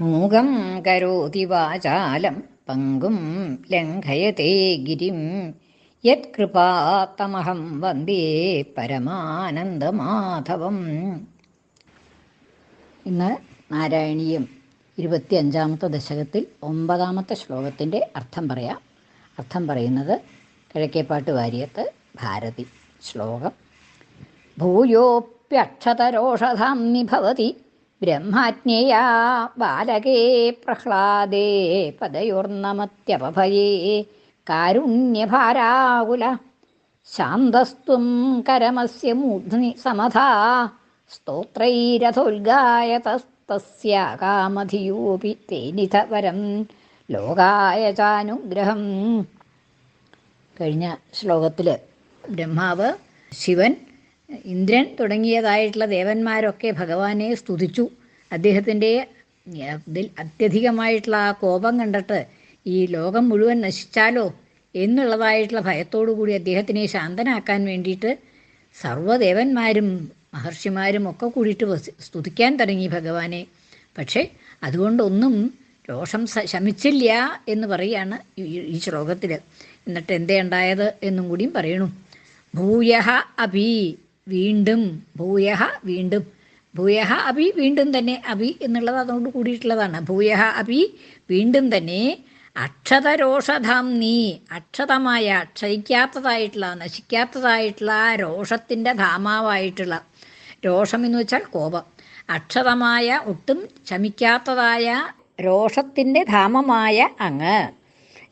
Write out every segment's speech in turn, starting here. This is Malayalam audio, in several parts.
മൂകം കരോതി വാചാലം പങ്കും ലംഘയത്തെ ഗിരിം. യത്കൃപാത്തമഹം വന്ദേ പരമാനന്ദമാധവം. ഇന്ന് നാരായണീയം ഇരുപത്തിയഞ്ചാമത്തെ ദശകത്തിൽ ഒമ്പതാമത്തെ ശ്ലോകത്തിന്റെ അർത്ഥം പറയാം. അർത്ഥം പറയുന്നത് കിഴക്കേപ്പാട്ട് വാര്യത്ത് ഭാരതി ശ്ലോകം. ഭൂയോപ്യക്ഷതരോഷധാം ഭവതി ബ്രഹ്മാജ്ഞേയാ ബാലകേ പ്രഹ്ലാദേ പദയോർണമത്യപഭയേ കാരുണ്യഭാരാകുല. ശാന്തസ്ത്വം കരമസ്യ മൂർധ്നി സമധാ സ്തോത്രൈരഥോൽഗായതസ്തസ്യാകാമധിയോപി തേനിധ വരം. ലോകായ ചാനുഗ്രഹം. കഴിഞ്ഞ ശ്ലോകത്തിൽ ബ്രഹ്മാവ് ശിവൻ ഇന്ദ്രൻ തുടങ്ങിയതായിട്ടുള്ള ദേവന്മാരൊക്കെ ഭഗവാനെ സ്തുതിച്ചു. അദ്ദേഹത്തിന്റെ ഇതിൽ അത്യധികമായിട്ടുള്ള ആ കോപം കണ്ടിട്ട് ഈ ലോകം മുഴുവൻ നശിച്ചാലോ എന്നുള്ളതായിട്ടുള്ള ഭയത്തോടു കൂടി അദ്ദേഹത്തിനെ ശാന്തനാക്കാൻ വേണ്ടിയിട്ട് സർവദേവന്മാരും മഹർഷിമാരും ഒക്കെ കൂടിയിട്ട് സ്തുതിക്കാൻ തുടങ്ങി ഭഗവാനെ. പക്ഷേ അതുകൊണ്ടൊന്നും രോഷം ശമിച്ചില്ല എന്ന് പറയാണ് ഈ- ശ്ലോകത്തിൽ എന്നിട്ട് എന്തേ ഉണ്ടായത് എന്നും കൂടിയും പറയണു. ഭൂയഹ അഭി വീണ്ടും ഭൂയഹ വീണ്ടും. ഭൂയഹ അഭി വീണ്ടും തന്നെ അഭി എന്നുള്ളത് അതോട് കൂടിയിട്ടുള്ളതാണ്. ഭൂയഹ അഭി വീണ്ടും തന്നെ അക്ഷതരോഷധാം നീ അക്ഷതമായ ക്ഷയിക്കാത്തതായിട്ടുള്ള നശിക്കാത്തതായിട്ടുള്ള രോഷത്തിന്റെ ധാമാവായിട്ടുള്ള രോഷം എന്ന് വെച്ചാൽ കോപം. അക്ഷതമായ ഒട്ടും ക്ഷമിക്കാത്തതായ രോഷത്തിന്റെ ധാമമായ അങ്ങ്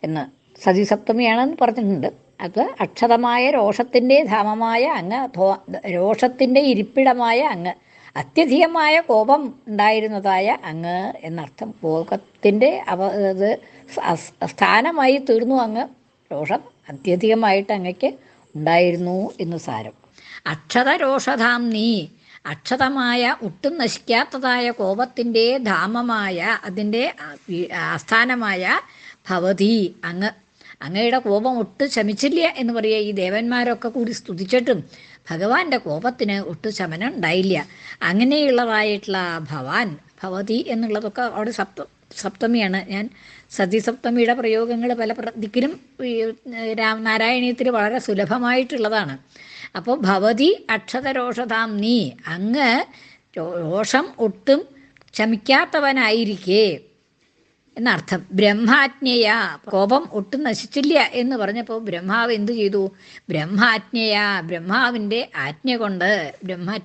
എന്ന് സതിസപ്തമിയാണെന്ന് പറഞ്ഞിട്ടുണ്ട്. അത് അക്ഷതമായ രോഷത്തിന്റെ ധാമമായ അങ്ങ് രോഷത്തിന്റെ ഇരിപ്പിടമായ അങ്ങ് അത്യധികമായ കോപം ഉണ്ടായിരുന്നതായ അങ്ങ് എന്നർത്ഥം. കോപത്തിന്റെ അവ ഇത് സ്ഥാനമായി തീർന്നു അങ്ങ്. രോഷം അത്യധികമായിട്ട് അങ്ങക്ക് ഉണ്ടായിരുന്നു എന്ന് സാരം. അക്ഷത രോഷധാം നീ അക്ഷതമായ ഒട്ടും നശിക്കാത്തതായ കോപത്തിന്റെ ധാമമായ അതിന്റെ ആസ്ഥാനമായ ഭവതി അങ്ങ് അങ്ങയുടെ കോപം ഒട്ടും ശമിച്ചില്ല എന്ന് പറയുക ഈ ദേവന്മാരൊക്കെ കൂടി സ്തുതിച്ചിട്ടും ഭഗവാന്റെ കോപത്തിന് ഒട്ടും ശമനം ഉണ്ടായില്ല. അങ്ങനെയുള്ളതായിട്ടുള്ള ഭവാൻ ഭവതി എന്നുള്ളതൊക്കെ അവിടെ സപ്ത സപ്തമിയാണ്. ഞാൻ സതിസപ്തമിയുടെ പ്രയോഗങ്ങൾ പല പ്രതിക്കിലും ഈ രാം നാരായണീയത്തിൽ വളരെ സുലഭമായിട്ടുള്ളതാണ്. അപ്പോൾ ഭവതി അക്ഷതരോഷതാം നീ അങ്ങ് രോഷം ഒട്ടും ശമിക്കാത്തവനായിരിക്കേ. എന്നർത്ഥം ബ്രഹ്മാജ്ഞയ. കോപം ഒട്ടും നശിച്ചില്ല എന്ന് പറഞ്ഞപ്പോൾ ബ്രഹ്മാവ് എന്തു ചെയ്തു? ബ്രഹ്മാജ്ഞയ ബ്രഹ്മാവിന്റെ ആജ്ഞ കൊണ്ട് ബ്രഹ്മാ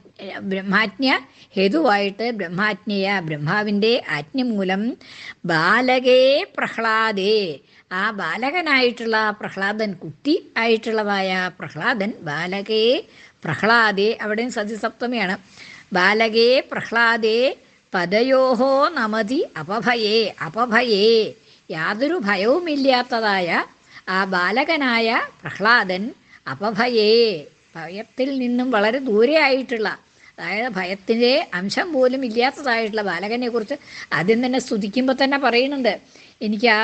ബ്രഹ്മാജ്ഞ ഹേതുവായിട്ട് ബ്രഹ്മാജ്ഞയ ബ്രഹ്മാവിന്റെ ആജ്ഞ മൂലം ബാലകേ പ്രഹ്ലാദേ. ആ ബാലകനായിട്ടുള്ള പ്രഹ്ലാദൻ കുട്ടി ആയിട്ടുള്ളതായ പ്രഹ്ലാദൻ ബാലകേ പ്രഹ്ലാദേ. അവിടെയും സതിസപ്തമിയാണ് ബാലകേ പ്രഹ്ലാദേ പദയോഹോ നമതി അപഭയേ അപഭയേ. യാതൊരു ഭയവുമില്ലാത്തതായ ആ ബാലകനായ പ്രഹ്ലാദൻ അപഭയേ. ഭയത്തിൽ നിന്നും വളരെ ദൂരെയായിട്ടുള്ള അതായത് ഭയത്തിന്റെ അംശം പോലും ഇല്ലാത്തതായിട്ടുള്ള ബാലകനെക്കുറിച്ച് ആദ്യം തന്നെ സ്തുതിക്കുമ്പോൾ തന്നെ പറയുന്നുണ്ട്. എനിക്ക് ആ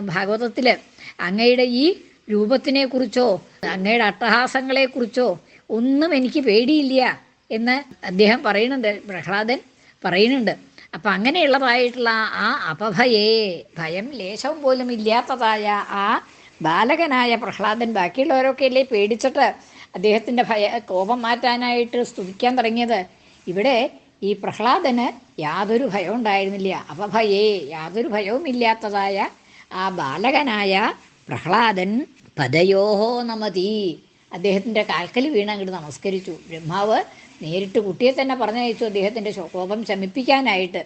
ഭാഗവതത്തിൽ അങ്ങയുടെ ഈ രൂപത്തിനെക്കുറിച്ചോ അങ്ങയുടെ അട്ടഹാസങ്ങളെക്കുറിച്ചോ ഒന്നും എനിക്ക് പേടിയില്ല എന്ന് അദ്ദേഹം പറയുന്നുണ്ട്. പ്രഹ്ലാദൻ പറയുന്നുണ്ട്. അപ്പം അങ്ങനെയുള്ളതായിട്ടുള്ള ആ അപഭയേ ഭയം ലേശവും പോലും ഇല്ലാത്തതായ ആ ബാലകനായ പ്രഹ്ലാദൻ ബാക്കിയുള്ളവരൊക്കെ അല്ലേ പേടിച്ചിട്ട് അദ്ദേഹത്തിന്റെ ഭയ കോപം മാറ്റാനായിട്ട് സ്തുതിക്കാൻ തുടങ്ങിയത്? ഇവിടെ ഈ പ്രഹ്ലാദന് യാതൊരു ഭയവും ഉണ്ടായിരുന്നില്ല. അപഭയേ യാതൊരു ഭയവും ഇല്ലാത്തതായ ആ ബാലകനായ പ്രഹ്ലാദൻ പദയോഹോ നമതി. അദ്ദേഹത്തിന്റെ കാൽക്കൽ വീണ് അങ്ങോട്ട് നമസ്കരിച്ചു. ബ്രഹ്മാവ് നേരിട്ട് കുട്ടിയെ തന്നെ പറഞ്ഞയച്ചു അദ്ദേഹത്തിന്റെ കോപം ശമിപ്പിക്കാനായിട്ട്.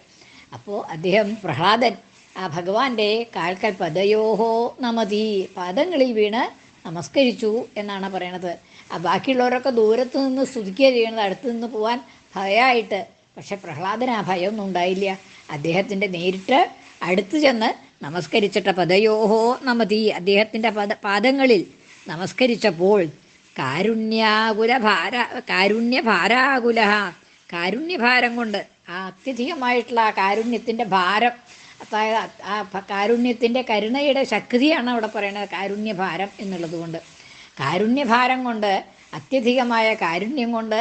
അപ്പോൾ അദ്ദേഹം പ്രഹ്ലാദൻ ആ ഭഗവാന്റെ കാൽക്കൽ പദയോഹോ നമതി പദങ്ങളിൽ വീണ് നമസ്കരിച്ചു എന്നാണ് പറയണത്. ബാക്കിയുള്ളവരൊക്കെ ദൂരത്ത് നിന്ന് സ്തുതിക്കുക ചെയ്യണത് അടുത്ത് നിന്ന് പോകാൻ ഭയമായിട്ട് പക്ഷെ പ്രഹ്ലാദന് ആ ഭയമൊന്നും ഉണ്ടായില്ല. അദ്ദേഹത്തിന്റെ നേരിട്ട് അടുത്ത് ചെന്ന് നമസ്കരിച്ചിട്ട പദയോഹോ നമതി അദ്ദേഹത്തിന്റെ പദ പാദങ്ങളിൽ നമസ്കരിച്ചപ്പോൾ കാരുണ്യാകുല ഭാര കാരുണ്യഭാരാകുല കാരുണ്യഭാരം കൊണ്ട് ആ അത്യധികമായിട്ടുള്ള ആ കാരുണ്യത്തിന്റെ ഭാരം അതായത് ആ കാരുണ്യത്തിന്റെ കരുണയുടെ ശക്തിയാണ് അവിടെ പറയുന്നത് കാരുണ്യഭാരം എന്നുള്ളത് കൊണ്ട്. കാരുണ്യഭാരം കൊണ്ട് അത്യധികമായ കാരുണ്യം കൊണ്ട്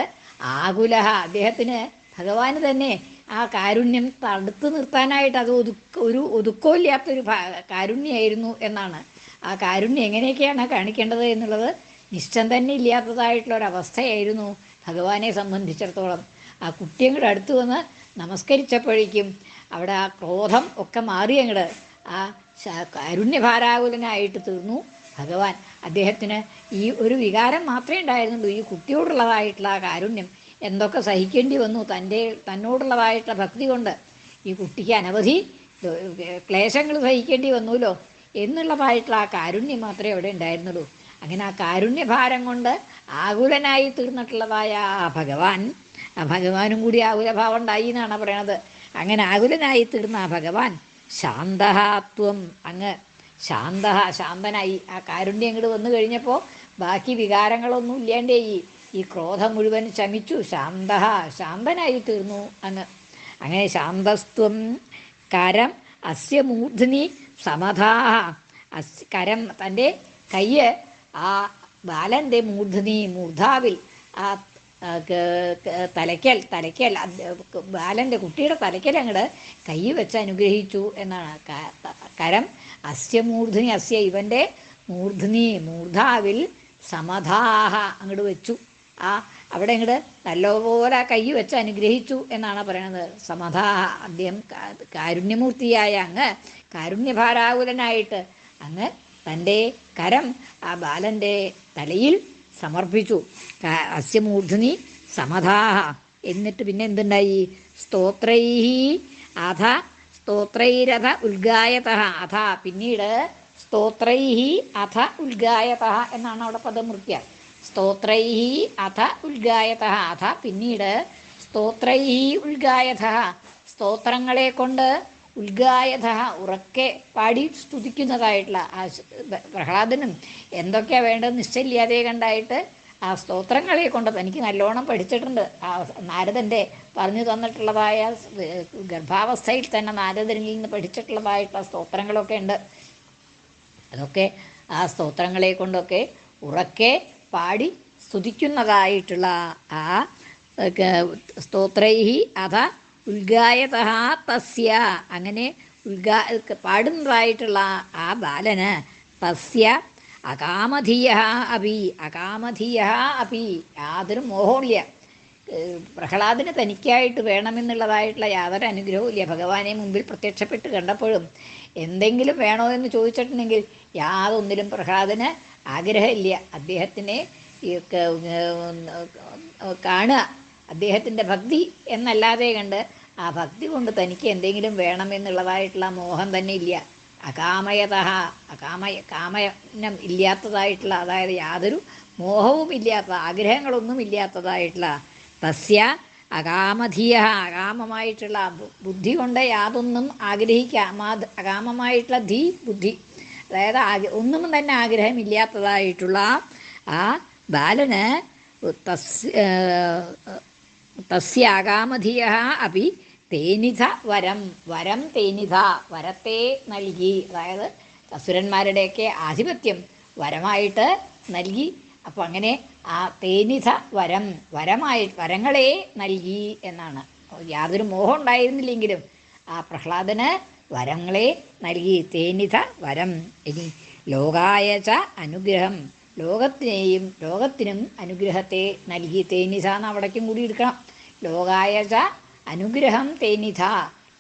ആകുലഹ. അദ്ദേഹത്തിന് ഭഗവാന് തന്നെ ആ കാരുണ്യം തടുത്തു നിർത്താനായിട്ട് അത് ഒതുക്ക ഒരു ഒതുക്കമില്ലാത്തൊരു കാരുണ്യമായിരുന്നു എന്നാണ്. ആ കാരുണ്യം എങ്ങനെയൊക്കെയാണ് കാണിക്കേണ്ടത് എന്നുള്ളത് നിശ്ചയം തന്നെ ഇല്ലാത്തതായിട്ടുള്ള ഒരവസ്ഥയായിരുന്നു ഭഗവാനെ സംബന്ധിച്ചിടത്തോളം. ആ കുട്ടി അങ്ങോട്ട് അടുത്ത് വന്ന് നമസ്കരിച്ചപ്പോഴേക്കും അവിടെ ആ ക്രോധം ഒക്കെ മാറി അങ്ങോട്ട് ആ കാരുണ്യഭാരാകുലനായിട്ട് തീർന്നു ഭഗവാൻ. അദ്ദേഹത്തിന് ഈ ഒരു വികാരം മാത്രമേ ഉണ്ടായിരുന്നുള്ളൂ. ഈ കുട്ടിയോടുള്ളതായിട്ടുള്ള ആ കാരുണ്യം എന്തൊക്കെ സഹിക്കേണ്ടി വന്നു തന്റെ തന്നോടുള്ളതായിട്ടുള്ള ഭക്തി കൊണ്ട് ഈ കുട്ടിക്ക് അനവധി ക്ലേശങ്ങൾ സഹിക്കേണ്ടി വന്നുല്ലോ എന്നുള്ളതായിട്ടുള്ള ആ കാരുണ്യം മാത്രമേ അവിടെ ഉണ്ടായിരുന്നുള്ളൂ. അങ്ങനെ ആ കാരുണ്യഭാരം കൊണ്ട് ആകുലനായി തീർന്നിട്ടുള്ളതായ ആ ഭഗവാൻ ആ ഭഗവാനും കൂടി ആകുലഭാവം ഉണ്ടായി എന്നാണ് പറയണത്. അങ്ങനെ ആകുലനായി തീർന്ന ആ ഭഗവാൻ ശാന്തഹാത്വം അങ്ങ് ശാന്ത ശാന്തനായി. ആ കാരുണ്യം ഇങ്ങോട്ട് വന്നു കഴിഞ്ഞപ്പോൾ ബാക്കി വികാരങ്ങളൊന്നും ഇല്ലാണ്ടേ ഈ ക്രോധം മുഴുവൻ ശമിച്ചു. ശാന്ത ശാന്തനായി തീർന്നു അങ്ങ്. അങ്ങനെ ശാന്തസ്ത്വം കരം അസ്യ മൂർധനി സമധാഹ അസ് കരം തന്റെ കയ്യ് ആ ബാലന്റെ മൂർധനി മൂർധാവിൽ ആ തലയ്ക്കൽ തലയ്ക്കൽ ബാലന്റെ കുട്ടിയുടെ തലയ്ക്കൽ അങ്ങോട്ട് കൈ വെച്ച് അനുഗ്രഹിച്ചു എന്നാണ് കരം. അസ്യമൂർധനി അസ്യ ഇവന്റെ മൂർധനി മൂർധാവിൽ സമധാഹ അങ്ങോട്ട് വെച്ചു. ആ അവിടെ അങ്ങോട്ട് നല്ലപോലെ കൈ വെച്ച് അനുഗ്രഹിച്ചു എന്നാണ് പറയുന്നത് സമധാഹ അദ്ദേഹം കാരുണ്യമൂർത്തിയായ അങ്ങ് കാരുണ്യഭാരാകുലനായിട്ട് അങ്ങ് തന്റെ കരം ആ ബാലന്റെ തലയിൽ സമർപ്പിച്ചു. അസ്യമൂർധനി അസ്യ മൂർധനി സമധാഹ. എന്നിട്ട് പിന്നെ എന്തുണ്ടായി? സ്തോത്രൈ അധ സ്തോത്രൈരഥ ഉദ്ഗായത അഥ പിന്നീട് സ്തോത്രൈ അഥ ഉദ്ഗായത എന്നാണ് അവിടെ പദമൃത്യ സ്തോത്രൈ അഥ ഉദ്ഗായത അഥ പിന്നീട് സ്തോത്രൈ ഉദ്ഗായത സ്തോത്രങ്ങളെ കൊണ്ട് ഉദ്ഗായത ഉറക്കെ പാടി സ്തുതിക്കുന്നതായിട്ടുള്ള ആ പ്രഹ്ലാദനും എന്തൊക്കെയാണ് വേണ്ടത് നിശ്ചയില്ലാതെ കണ്ടായിട്ട് ആ സ്തോത്രങ്ങളെ കൊണ്ട് തനിക്ക് നല്ലോണം പഠിച്ചിട്ടുണ്ട്. ആ നാരദന്റെ പറഞ്ഞു തന്നിട്ടുള്ളതായ ഗർഭാവസ്ഥയിൽ തന്നെ നാരദനിൽ നിന്ന് പഠിച്ചിട്ടുള്ളതായിട്ടുള്ള സ്തോത്രങ്ങളൊക്കെ ഉണ്ട്. അതൊക്കെ ആ സ്തോത്രങ്ങളെ കൊണ്ടൊക്കെ ഉറക്കെ പാടി സ്തുതിക്കുന്നതായിട്ടുള്ള ആ സ്തോത്രൈ അഥ ഉദ്ഗായത തസ്യ. അങ്ങനെ ഉദ്ഗാ പാടുന്നതായിട്ടുള്ള ആ ബാലന് തസ്യ അകാമധീയ അപി അകാമധീയ അപി യാതൊരു മോഹമില്ല പ്രഹ്ലാദിന് തനിക്കായിട്ട് വേണമെന്നുള്ളതായിട്ടുള്ള യാതൊരു അനുഗ്രഹവും ഇല്ല. ഭഗവാനെ മുമ്പിൽ പ്രത്യക്ഷപ്പെട്ട് കണ്ടപ്പോഴും എന്തെങ്കിലും വേണോ എന്ന് ചോദിച്ചിട്ടുണ്ടെങ്കിൽ യാതൊന്നിലും പ്രഹ്ലാദിന് ആഗ്രഹമില്ല. അദ്ദേഹത്തിനെ കാണുക. അദ്ദേഹത്തിന്റെ ഭക്തി എന്നല്ലാതെ കണ്ട് ആ ഭക്തി കൊണ്ട് തനിക്ക് എന്തെങ്കിലും വേണമെന്നുള്ളതായിട്ടുള്ള മോഹം തന്നെ ഇല്ല. അകാമയത അകാമയ കാമനം ഇല്ലാത്തതായിട്ടുള്ള അതായത് യാതൊരു മോഹവും ഇല്ലാത്ത ആഗ്രഹങ്ങളൊന്നും ഇല്ലാത്തതായിട്ടുള്ള തസ്യ അകാമധീയ അകാമമായിട്ടുള്ള ബുദ്ധി കൊണ്ട് യാതൊന്നും ആഗ്രഹിക്കാമാ അകാമമായിട്ടുള്ള ധീ ബുദ്ധി അതായത് ഒന്നും തന്നെ ആഗ്രഹമില്ലാത്തതായിട്ടുള്ള ആ ബാലന് തസ് തസ്യ അകാമധിയ അപി തേനിധ വരം വരം തേനിധ വരത്തെ നൽകി. അതായത് അസുരന്മാരുടെയൊക്കെ ആധിപത്യം വരമായിട്ട് നൽകി. അപ്പം അങ്ങനെ ആ തേനിധ വരം വരമായി വരങ്ങളെ നൽകി എന്നാണ്. യാതൊരു മോഹം ഉണ്ടായിരുന്നില്ലെങ്കിലും ആ പ്രഹ്ലാദന് വരങ്ങളെ നൽകി. തേനിധ വരം. ഇനി ലോകായ ച അനുഗ്രഹം. ലോകത്തിനെയും ലോകത്തിനും അനുഗ്രഹത്തെ നൽകി തേനിധ എന്ന് അവിടേക്കും കൂടി എടുക്കണം. ലോകായ അനുഗ്രഹം തേനിധ.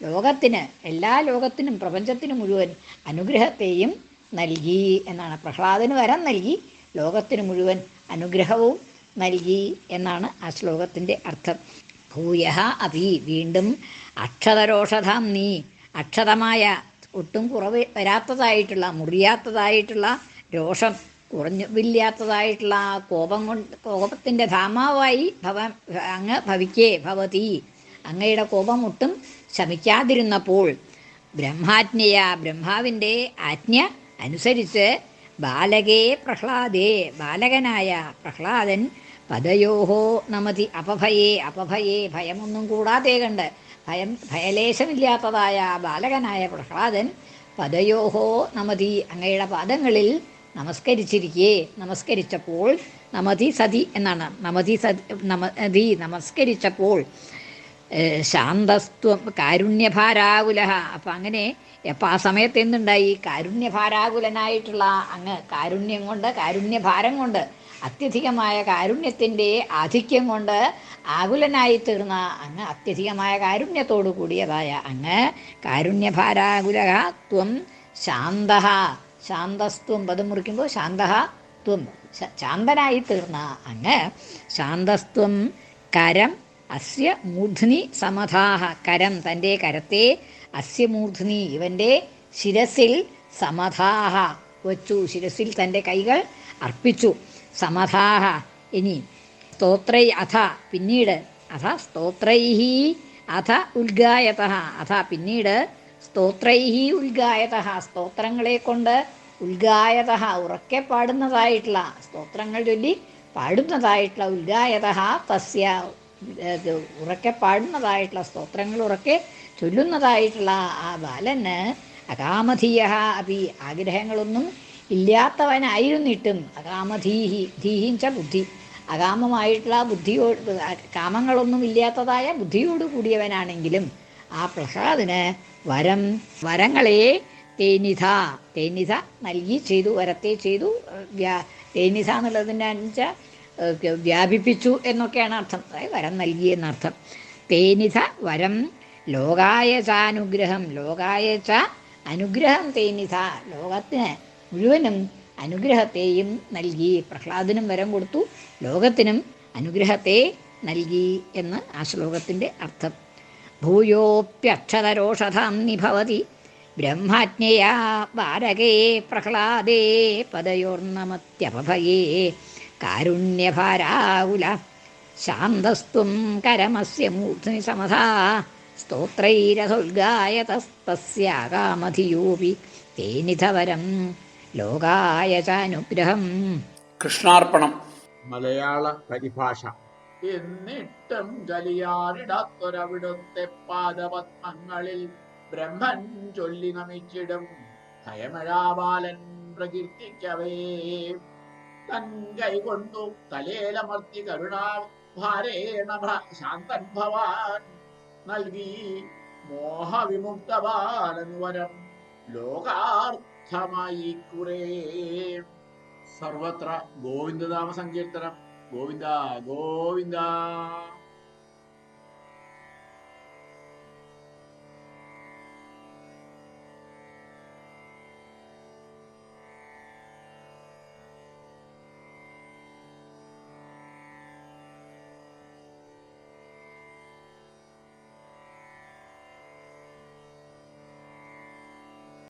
ലോകത്തിന് എല്ലാ ലോകത്തിനും പ്രപഞ്ചത്തിനും മുഴുവൻ അനുഗ്രഹത്തെയും നൽകി എന്നാണ്. പ്രഹ്ലാദന് വരം നൽകി ലോകത്തിന് മുഴുവൻ അനുഗ്രഹവും നൽകി എന്നാണ് ആ ശ്ലോകത്തിന്റെ അർത്ഥം. ഭൂയ അഭി വീണ്ടും അക്ഷതരോഷധാം നീ. അക്ഷതമായ ഒട്ടും കുറവ് വരാത്തതായിട്ടുള്ള മുറിയാത്തതായിട്ടുള്ള രോഷം കുറഞ്ഞില്ലാത്തതായിട്ടുള്ള ആ കോപം കൊണ്ട് കോപത്തിന്റെ ധാമാവായി ഭവ അങ്ങ് ഭവിക്കേ ഭവതി. അങ്ങയുടെ കോപം ഒട്ടും ശമിക്കാതിരുന്നപ്പോൾ ബ്രഹ്മാജ്ഞയ ബ്രഹ്മാവിന്റെ ആജ്ഞ അനുസരിച്ച് ബാലകേ പ്രഹ്ലാദേ ബാലകനായ പ്രഹ്ലാദൻ പദയോഹോ നമതി അപഭയേ അപഭയേ ഭയമൊന്നും കൂടാതെ കണ്ട് ഭയം ഭയലേശമില്ലാത്തതായ ബാലകനായ പ്രഹ്ലാദൻ പദയോഹോ നമതി അങ്ങയുടെ പാദങ്ങളിൽ നമസ്കരിച്ചിരിക്കേ. നമസ്കരിച്ചപ്പോൾ നമതി സതി എന്നാണ്. നമതി സതി നമതി നമസ്കരിച്ചപ്പോൾ ശാന്തസ്ത്വം കാരുണ്യഭാരാകുല അപ്പം അങ്ങനെ അപ്പം ആ സമയത്ത് എന്തുണ്ടായി? കാരുണ്യഭാരാകുലനായിട്ടുള്ള അങ്ങ് കാരുണ്യം കൊണ്ട് കാരുണ്യഭാരം കൊണ്ട് അത്യധികമായ കാരുണ്യത്തിന്റെ ആധിക്യം കൊണ്ട് ആകുലനായി തീർന്ന അങ്ങ് അത്യധികമായ കാരുണ്യത്തോടു കൂടിയതായ അങ്ങ് കാരുണ്യഭാരാകുല ത്വം ശാന്ത ശാന്തസ്ത്വം പദം മുറിക്കുമ്പോൾ ശാന്ത ത്വം ശാന്തനായി തീർന്ന അങ്ങ് ശാന്തസ്ത്വം കരം അസ്യ മൂർധ്നി സമധാഹ. കരം തന്റെ കരത്തെ അസ്യ മൂർധ്നി ഇവന്റെ ശിരസിൽ സമധാഹ വച്ചു. ശിരസിൽ തന്റെ കൈകൾ അർപ്പിച്ചു. സമധാഹ ഇനി സ്തോത്രൈ അഥ പിന്നീട് അഥ സ്തോത്രൈ അഥ ഉദ്ഗായത അഥ പിന്നീട് സ്തോത്രൈ ഉദ്ഗായത സ്തോത്രങ്ങളെ കൊണ്ട് ഉദ്ഗായത ഉറക്കെ പാടുന്നതായിട്ടുള്ള സ്തോത്രങ്ങൾ ചൊല്ലി പാടുന്നതായിട്ടുള്ള ഉദ്ഗായത തസ്യ ഉറക്കെ പാടുന്നതായിട്ടുള്ള സ്തോത്രങ്ങൾ ഉറക്കെ ചൊല്ലുന്നതായിട്ടുള്ള ആ ബാലന് അകാമധീയ അപി ആഗ്രഹങ്ങളൊന്നും ഇല്ലാത്തവനായിരുന്നിട്ടും അകാമധീഹി ധീഹിഞ്ച ബുദ്ധി അകാമമായിട്ടുള്ള ബുദ്ധിയോട് കാമങ്ങളൊന്നും ഇല്ലാത്തതായ ബുദ്ധിയോട് കൂടിയവനാണെങ്കിലും ആ പ്രസാദിന് വരം വരങ്ങളെ തേനിധ തേനിധ നൽകി ചെയ്തു വരത്തെ ചെയ്തു വ്യാ തേനിധ എന്നുള്ളതിന്റെ വെച്ചാൽ വ്യാപിപ്പിച്ചു എന്നൊക്കെയാണ് അർത്ഥം. അതായത് വരം നൽകി എന്നർത്ഥം. തേനിധ വരം ലോകായ ച അനുഗ്രഹം ലോകായ ച അനുഗ്രഹം തേനിധ. ലോകത്തിന് മുഴുവനും അനുഗ്രഹത്തെയും നൽകി പ്രഹ്ലാദിനും വരം കൊടുത്തു ലോകത്തിനും അനുഗ്രഹത്തെ നൽകി എന്ന് ആ ശ്ലോകത്തിന്റെ അർത്ഥം. ഭൂയോപ്യക്ഷതരോഷധാം നിഭവതി ബ്രഹ്മജ്ഞയാ വാരകേ പ്രഹ്ലാദേ പദയോർണമത്യപഭയേ കാരുണ്യഭാരാകുല ശാന്തസ്ത്വം കരമസ്യ മൂർധനി സമധാ സ്തോത്രൈരസുൽഗായതസ്തസ്യാകാമധിയോപി തേനിധവരം ലോകായ ചാനുഗ്രഹം കൃഷ്ണാർപ്പണം. മലയാള പരിഭാഷ. എന്നിട്ടും കലിയാറിടാത്തൊരവിടുത്തെ പാദപത്മങ്ങളിൽ ബ്രഹ്മൻ ചൊല്ലി നമിച്ചിടും. ഭയമഴാബാലൻ പ്രകീർത്തിക്കവേ. തൻ കൈ കൊണ്ടു തലേലമർത്തി കരുണാഭാരേണ ശാന്തൻ ഭവാൻ നൽകി. മോഹവിമുക്ത ബാലനുവരം ലോകാർത്ഥമായി കുറേ. സർവത്ര ഗോവിന്ദനാമ സങ്കീർത്തനം. గోవిందా గోవిందా